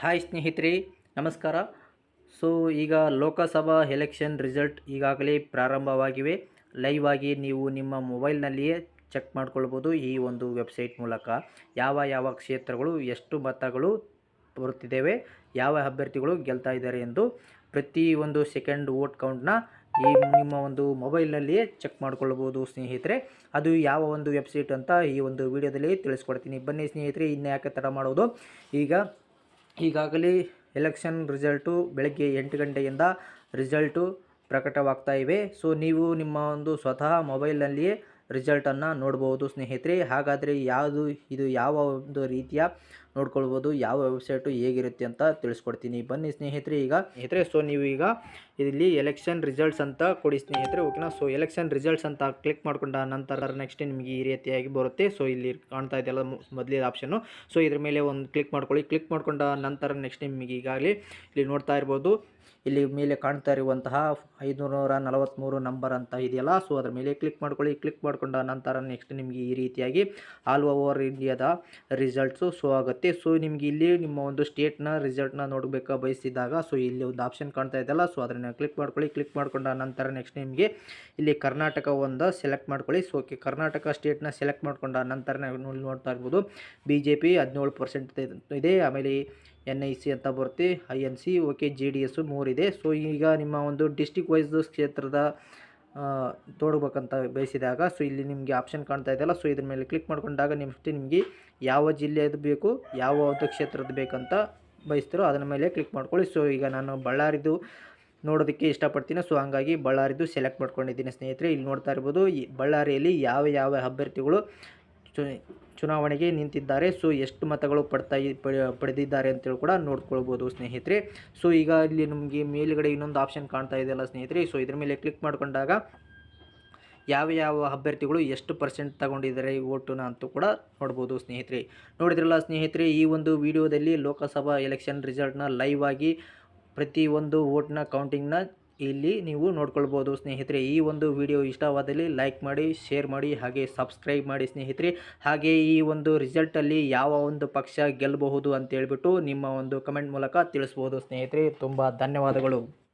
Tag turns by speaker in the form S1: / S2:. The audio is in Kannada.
S1: ಹಾಯ್ ಸ್ನೇಹಿತರೆ, ನಮಸ್ಕಾರ. ಸೊ, ಈಗ ಲೋಕಸಭಾ ಎಲೆಕ್ಷನ್ ರಿಸಲ್ಟ್ ಈಗಾಗಲೇ ಪ್ರಾರಂಭವಾಗಿವೆ. ಲೈವ್ ಆಗಿ ನೀವು ನಿಮ್ಮ ಮೊಬೈಲ್ನಲ್ಲಿಯೇ ಚೆಕ್ ಮಾಡ್ಕೊಳ್ಬೋದು ಈ ಒಂದು ವೆಬ್ಸೈಟ್ ಮೂಲಕ. ಯಾವ ಯಾವ ಕ್ಷೇತ್ರಗಳು, ಎಷ್ಟು ಮತಗಳು ಬರುತ್ತಿದ್ದೇವೆ, ಯಾವ ಅಭ್ಯರ್ಥಿಗಳು ಗೆಲ್ತಾ ಇದ್ದಾರೆ ಎಂದು ಪ್ರತಿ ಒಂದು ಸೆಕೆಂಡ್ ವೋಟ್ ಕೌಂಟ್ನ ಈ ನಿಮ್ಮ ಒಂದು ಮೊಬೈಲ್ನಲ್ಲಿಯೇ ಚೆಕ್ ಮಾಡ್ಕೊಳ್ಬೋದು ಸ್ನೇಹಿತರೆ. ಅದು ಯಾವ ಒಂದು ವೆಬ್ಸೈಟ್ ಅಂತ ಈ ಒಂದು ವಿಡಿಯೋದಲ್ಲಿ ತಿಳಿಸ್ಕೊಡ್ತೀನಿ. ಬನ್ನಿ ಸ್ನೇಹಿತರೆ ಇನ್ನು ಯಾಕೆ ತಡ ಮಾಡೋದು? ಈಗ ಈಗಾಗಲೇ ಎಲೆಕ್ಷನ್ ರಿಸಲ್ಟು ಬೆಳಗ್ಗೆ ಎಂಟು ಗಂಟೆಯಿಂದ ರಿಸಲ್ಟು ಪ್ರಕಟವಾಗ್ತಾ ಇವೆ. ಸೊ, ನೀವು ನಿಮ್ಮ ಒಂದು ಸ್ವತಃ ಮೊಬೈಲ್ನಲ್ಲಿಯೇ ರಿಸಲ್ಟನ್ನು ನೋಡ್ಬೋದು ಸ್ನೇಹಿತರೆ. ಹಾಗಾದರೆ ಯಾವುದು, ಇದು ಯಾವ ಒಂದು ರೀತಿಯ ನೋಡ್ಕೊಳ್ಬೋದು ಯಾವ ವೆಬ್ಸೈಟು ಹೇಗಿರುತ್ತೆ ಅಂತ ತಿಳಿಸ್ಕೊಡ್ತೀನಿ. ಬನ್ನಿ ಸ್ನೇಹಿತರೆ, ಈಗ ಸ್ನೇಹಿತರೆ ಸೊ ನೀವು ಈಗ ಇಲ್ಲಿ ಎಲೆಕ್ಷನ್ ರಿಸಲ್ಟ್ಸ್ ಅಂತ ಕೊಡಿ ಸ್ನೇಹಿತರೆ ಓಕೆನಾ ಸೊ ಎಲೆಕ್ಷನ್ ರಿಸಲ್ಟ್ಸ್ ಅಂತ ಕ್ಲಿಕ್ ಮಾಡ್ಕೊಂಡ ನಂತರ ನೆಕ್ಸ್ಟ್ ನಿಮಗೆ ಈ ರೀತಿಯಾಗಿ ಬರುತ್ತೆ. ಸೊ ಇಲ್ಲಿ ಕಾಣ್ತಾ ಇದೆಯಲ್ಲ ಮೊದಲೇ ಆಪ್ಷನ್ನು ಸೊ ಇದ್ರ ಮೇಲೆ ಒಂದು ಕ್ಲಿಕ್ ಮಾಡ್ಕೊಳ್ಳಿ. ಕ್ಲಿಕ್ ಮಾಡ್ಕೊಂಡ ನಂತರ ನೆಕ್ಸ್ಟ್ ನಿಮಗೆ ಈಗಾಗಲೇ ಇಲ್ಲಿ ನೋಡ್ತಾ ಇರ್ಬೋದು. ಇಲ್ಲಿ ಮೇಲೆ ಕಾಣ್ತಾ ಇರುವಂತಹ ಐದುನೂರ ನಲವತ್ತ್ಮೂರು ನಂಬರ್ ಅಂತ ಇದೆಯಲ್ಲ ಸೊ ಅದ್ರ ಮೇಲೆ ಕ್ಲಿಕ್ ಮಾಡ್ಕೊಳ್ಳಿ. ಕ್ಲಿಕ್ ಮಾಡ್ಕೊಂಡ ನಂತರ ನೆಕ್ಸ್ಟ್ ನಿಮಗೆ ಈ ರೀತಿಯಾಗಿ ಆಲ್ ಓವರ್ ಇಂಡಿಯಾದ ರಿಸಲ್ಟ್ಸು ಸೊ ಆಗುತ್ತೆ. ಸೊ ನಿಮಗೆ ಇಲ್ಲಿ ನಿಮ್ಮ ಒಂದು ಸ್ಟೇಟ್ನ ರಿಸಲ್ಟ್ನ ನೋಡಬೇಕಾ ಬಯಸಿದಾಗ ಸೊ ಇಲ್ಲಿ ಒಂದು ಆಪ್ಷನ್ ಕಾಣ್ತಾ ಇದೆಯಲ್ಲ ಸೊ ಅದನ್ನು ಕ್ಲಿಕ್ ಮಾಡ್ಕೊಳ್ಳಿ. ಕ್ಲಿಕ್ ಮಾಡ್ಕೊಂಡ ನಂತರ ನೆಕ್ಸ್ಟ್ ನಿಮಗೆ ಇಲ್ಲಿ ಕರ್ನಾಟಕ ಒಂದು ಸೆಲೆಕ್ಟ್ ಮಾಡ್ಕೊಳ್ಳಿ. ಸೊ ಓಕೆ, ಕರ್ನಾಟಕ ಸ್ಟೇಟ್ನ ಸೆಲೆಕ್ಟ್ ಮಾಡ್ಕೊಂಡ ನಂತರ ನೋಡ್ತಾ ಇರ್ಬೋದು ಬಿ ಜೆ ಪಿ ಹದಿನೇಳು ಪರ್ಸೆಂಟ್ ಇದೆ ಆಮೇಲೆ ಎನ್ ಐ ಸಿ ಅಂತ ಬರುತ್ತೆ I N C okay J D S ಮೂರಿದೆ so ಈಗ ನಿಮ್ಮ ಒಂದು ಡಿಸ್ಟಿಕ್ ವೈಸ್ ಕ್ಷೇತ್ರದ ತೋಡ್ಬೇಕಂತ ಬಯಸಿದಾಗ. ಸೊ ಇಲ್ಲಿ ನಿಮಗೆ ಆಪ್ಷನ್ ಕಾಣ್ತಾ ಇದೆಯಲ್ಲ ಸೊ ಇದ್ರ ಮೇಲೆ ಕ್ಲಿಕ್ ಮಾಡ್ಕೊಂಡಾಗ ನಿಮಗೆ ನಿಮಗೆ ಯಾವ ಜಿಲ್ಲೆಯದು ಬೇಕು, ಯಾವ ಕ್ಷೇತ್ರದ ಬೇಕಂತ ಬಯಸ್ತಿರೋ ಅದರ ಮೇಲೆ ಕ್ಲಿಕ್ ಮಾಡ್ಕೊಳ್ಳಿ. ಸೊ ಈಗ ನಾನು ಬಳ್ಳಾರಿದು ನೋಡೋದಕ್ಕೆ ಇಷ್ಟಪಡ್ತೀನಿ. ಸೊ ಹಂಗಾಗಿ ಬಳ್ಳಾರಿದು ಸೆಲೆಕ್ಟ್ ಮಾಡ್ಕೊಂಡಿದ್ದೀನಿ ಸ್ನೇಹಿತರೆ. ಇಲ್ಲಿ ನೋಡ್ತಾ ಇರ್ಬೋದು, ಈ ಬಳ್ಳಾರಿಯಲ್ಲಿ ಯಾವ ಯಾವ ಅಭ್ಯರ್ಥಿಗಳು ಚುನಾವಣೆಗೆ ನಿಂತಿದ್ದಾರೆ. ಸೊ, ಎಷ್ಟು ಮತಗಳು ಪಡ್ತಾ ಪಡೆದಿದ್ದಾರೆ ಅಂತೇಳಿ ಕೂಡ ನೋಡ್ಕೊಳ್ಬೋದು ಸ್ನೇಹಿತರೆ. ಸೊ, ಈಗ ಇಲ್ಲಿ ನಮಗೆ ಮೇಲುಗಡೆ ಇನ್ನೊಂದು ಆಪ್ಷನ್ ಕಾಣ್ತಾ ಇದೆಯಲ್ಲ ಸ್ನೇಹಿತರೆ. ಸೊ, ಇದ್ರ ಮೇಲೆ ಕ್ಲಿಕ್ ಮಾಡಿಕೊಂಡಾಗ ಯಾವ ಯಾವ ಅಭ್ಯರ್ಥಿಗಳು ಎಷ್ಟು ಪರ್ಸೆಂಟ್ ತಗೊಂಡಿದ್ದಾರೆ ಈ ಓಟುನ ಅಂತೂ ಕೂಡ ನೋಡ್ಬೋದು ಸ್ನೇಹಿತರೆ. ನೋಡಿದ್ರಲ್ಲ ಸ್ನೇಹಿತರೆ, ಈ ಒಂದು ವಿಡಿಯೋದಲ್ಲಿ ಲೋಕಸಭಾ ಎಲೆಕ್ಷನ್ ರಿಸಲ್ಟ್ನ ಲೈವ್ ಆಗಿ ಪ್ರತಿ ಒಂದು ಓಟ್ನ ಕೌಂಟಿಂಗ್ನ ಇಲ್ಲಿ ನೀವು ನೋಡ್ಕೊಳ್ಬೋದು ಸ್ನೇಹಿತರೆ. ಈ ಒಂದು ವಿಡಿಯೋ ಇಷ್ಟವಾದಲ್ಲಿ ಲೈಕ್ ಮಾಡಿ, ಶೇರ್ ಮಾಡಿ, ಹಾಗೆ ಸಬ್ಸ್ಕ್ರೈಬ್ ಮಾಡಿ ಸ್ನೇಹಿತರೆ. ಹಾಗೆ ಈ ಒಂದು ರಿಸಲ್ಟಲ್ಲಿ ಯಾವ ಒಂದು ಪಕ್ಷ ಗೆಲ್ಲಬಹುದು ಅಂತೇಳ್ಬಿಟ್ಟು ನಿಮ್ಮ ಒಂದು ಕಮೆಂಟ್ ಮೂಲಕ ತಿಳಿಸ್ಬೋದು ಸ್ನೇಹಿತರೆ. ತುಂಬ ಧನ್ಯವಾದಗಳು.